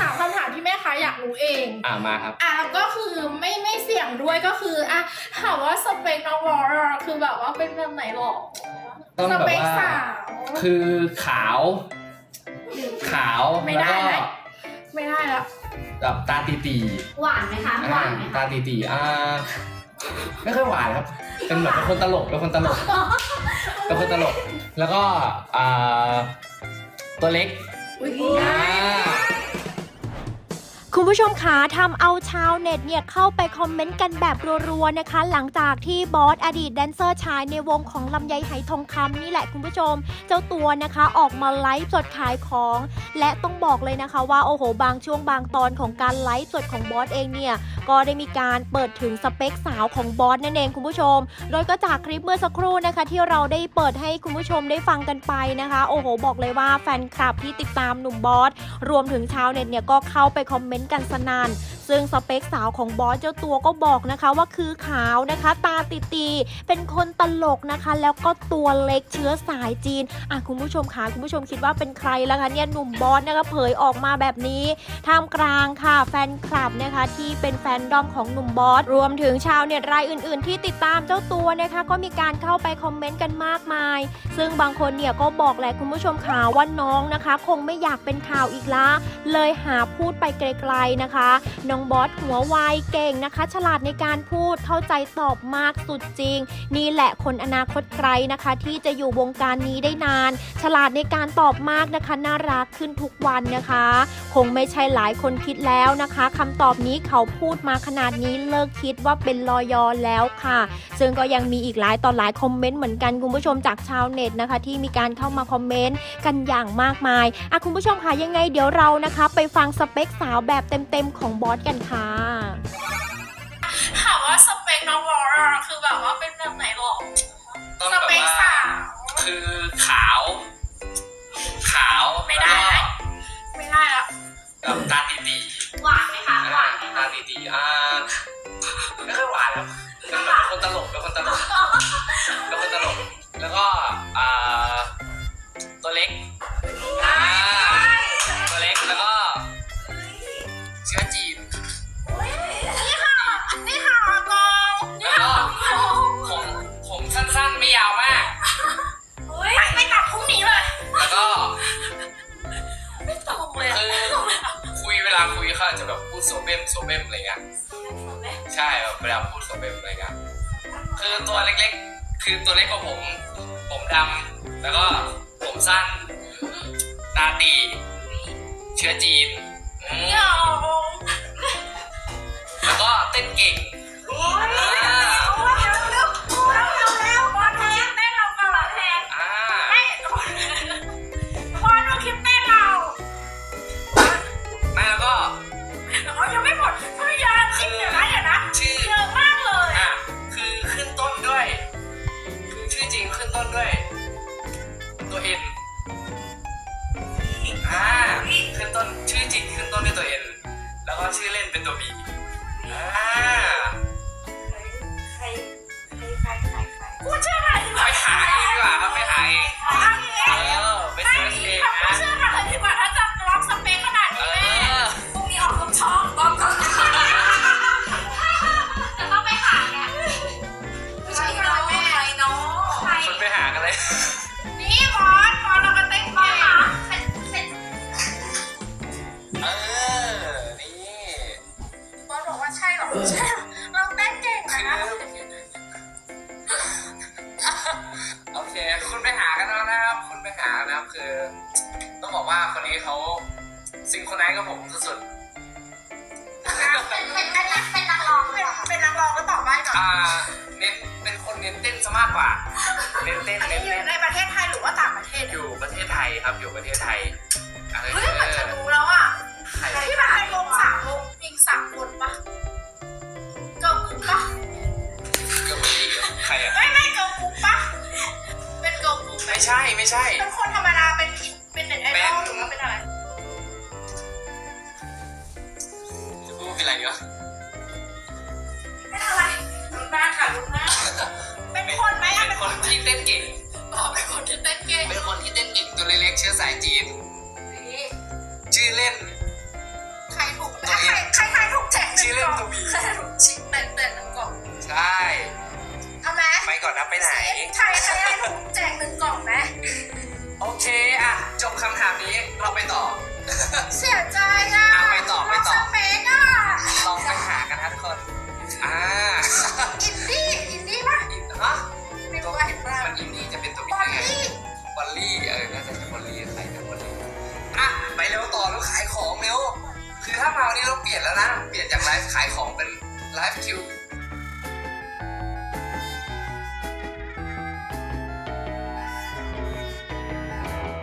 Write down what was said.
ถามคำถามที่แม่ค้าอยากรู้เอง อ่ามาครับ อะแล้วก็คือไม่ไม่เสี่ยงด้วยก็คืออะถามว่าสเปคน้องวอร์คือแบบว่าเป็นแบบไหนหรอต้องสแบบเปคว่าสาว คือขาว ขาวไม่แล้วได้ก็ไหมไม่ได้แล้วแบบตาตีตีหวานไหมคะๆหวาอ่านไหมตาคะตีตีๆอ่าไม่ค่อยหวานครับ เป็นแบบเป็นคนตลกเป็นคนตลกเป็นคนตลก แล้วก็อ่าตัวเล็กอุ๊ยอ่า คุณผู้ชมคะทำเอาชาวเน็ตเนี่ยเข้าไปคอมเมนต์กันแบบรัวๆนะคะ หลังจากที่บอสอดีตแดนเซอร์ชายในวงของลำไยไหทองคำนี่แหละคุณผู้ชม เจ้าตัวนะคะออกมาไลฟ์สดขายของ และต้องบอกเลยนะคะว่าโอ้โห บางช่วงบางตอนของการไลฟ์สดของบอสเองเนี่ยก็ได้มีการเปิดถึงสเปคสาวของบอสนั่นเองคุณผู้ชม โดยก็จากคลิปเมื่อสักครู่นะคะ ที่เราได้เปิดให้คุณผู้ชมได้ฟังกันไปนะคะ โอ้โห บอกเลยว่าแฟนคลับที่ติดตามหนุ่มบอสรวมถึงชาวเน็ตเนี่ยก็เข้าไปคอมเมนต์กันสนานซึ่งสเปคสาวของบอสเจ้าตัวก็บอกนะคะว่าคือขาวนะคะ ตาตีตีเป็นคนตลกนะคะ แล้วก็ตัวเล็กเชื้อสายจีนอะคุณผู้ชมคะคุณผู้ชมคิดว่าเป็นใครล่ะคะเนี่ยหนุ่มบอสนะคะเผยออกมาแบบนี้ท่ามกลางค่ะ แฟนคลับนะคะที่เป็นแฟนดอมของหนุ่มบอสรวมถึงชาวเน็ตรายอื่น ๆ ที่ติดตามเจ้าตัวนะคะ ก็มีการเข้าไปคอมเมนต์กันมากมาย ซึ่งบางคนเนี่ยก็บอกแหละคุณผู้ชมค่ะว่าน้องนะคะ คงไม่อยากเป็นข่าวอีกละเลยหาพูดไปไกล ๆนะคะนองบอสหัวไวเก่งนะคะ ฉลาดในการพูดเข้าใจตอบมากสุดจริง นี่แหละคนอนาคตไกลนะคะ ที่จะอยู่วงการนี้ได้นาน ฉลาดในการตอบมากนะคะ น่ารักขึ้นทุกวันนะคะ คงไม่ใช่หลายคนคิดแล้วนะคะคำตอบนี้เขาพูดมาขนาดนี้เลิกคิดว่าเป็นลอยอแล้วค่ะ ซึ่งก็ยังมีอีกหลายตอนหลายคอมเมนต์เหมือนกันคุณผู้ชมจากชาวเน็ตนะคะ ที่มีการเข้ามาคอมเมนต์กันอย่างมากมายอะคุณผู้ชมค่ะยังไงเดี๋ยวเรานะคะ ไปฟังสเปคสาวแบบเต็มๆของบอสกันค่ะถามว่าสเปคน้องวอร์คือแบบว่าเป็นแบบไหนหรอ มโซเบมอะไรเงี้ยใช่แบบเวลาพูดโซเบมอะไรเงี้ยคือตัวเล็กๆ คือตัวเล็กกว่าผม ผมดำแล้วก็ผมสั้น ตาตี เชื้อจีนอืมเนี่ย ต้นด้วย ตัวเอ็นอ่าขึ้นต้นชื่อจริงขึ้นต้นด้วยตัวเอ็นแล้วก็ชื่อเล่นเป็นตัวบี คคุณไปหากันแล้วนะครับ คุณไปหากันนะครับคือ ต้องบอกว่าคนนี้เขาซิงโครไนซ์กับผมสุดเป็นเป็นอันนี้เป็นนักร้องเป็นเหรอเป็นนักร้องก็ตอบได้ก่อนๆอ่าเน้นเป็นคนเน้นเต้นซะมากกว่า เน้นเต้นอันเน้นี้นอยู่เต้นในประเทศไทยหรือว่าต่างประเทศอเนี่ยยู่ประเทศไทยครับอยู่ประเทศไทยอะไรเฮ้ยเหมือนจะรู้แล้วอะใครที่มันเป็นวงสามวงยิงสามคนปะเกิร์ลกรุ๊ปปะเกือบดีเหรอใครอะ ไม่ไม่เกิร์ลกรุ๊ป ใช่ไม่ใช่ เป็นคนธรรมดาเป็นเป็นเน็ตไอดอลหรือว่าเป็นอะไรจะพูดเป็นอะไรดีวะเป็นอะไรลุกหน้าค่ะลุกหน้าเป็นคนไหมอะเป็เป็นนคคนนที่เต้นเก่งบอกเป็นคนที่เต้นเก่งเป็นคนที่เต้นเก่งตัวเล็กๆเชื้อสายจีนชื่อเล่นถูกใครใครทายถูกแจกหนึ่ชื่งอกเล่ล่นองตัวบีใครทายถูกชิงแต่แต่หนึ่งกล่องใช่เอาไหมไปก่อนนะไปไหนใครใครทายถูกแจกหนึ่งกล่องไหม โอเคอะจบคำถามนี้เราไปต่อ เสียใจอะอะไปต่อไปต่อ น้งสเปนอะลองไปหากันนะทุกคนอ่าอินดี้อินดี้ป่ะอินฮะไม่รู้ว่าเห็นป่ะมันอินดี้จะเป็นตัวบบิ๊อกลได้ไง ลี่บอลลี่เออน่าจะเป็นบอลลี่ใครเป็นบอลลี่อะไปเร็วต่อแล้วขายของเร็วคือถ้ามาวันนี้เราเปลี่ยนแล้วนะ เปลี่ยนจากไลฟ์ขายของเป็นไลฟ์คิว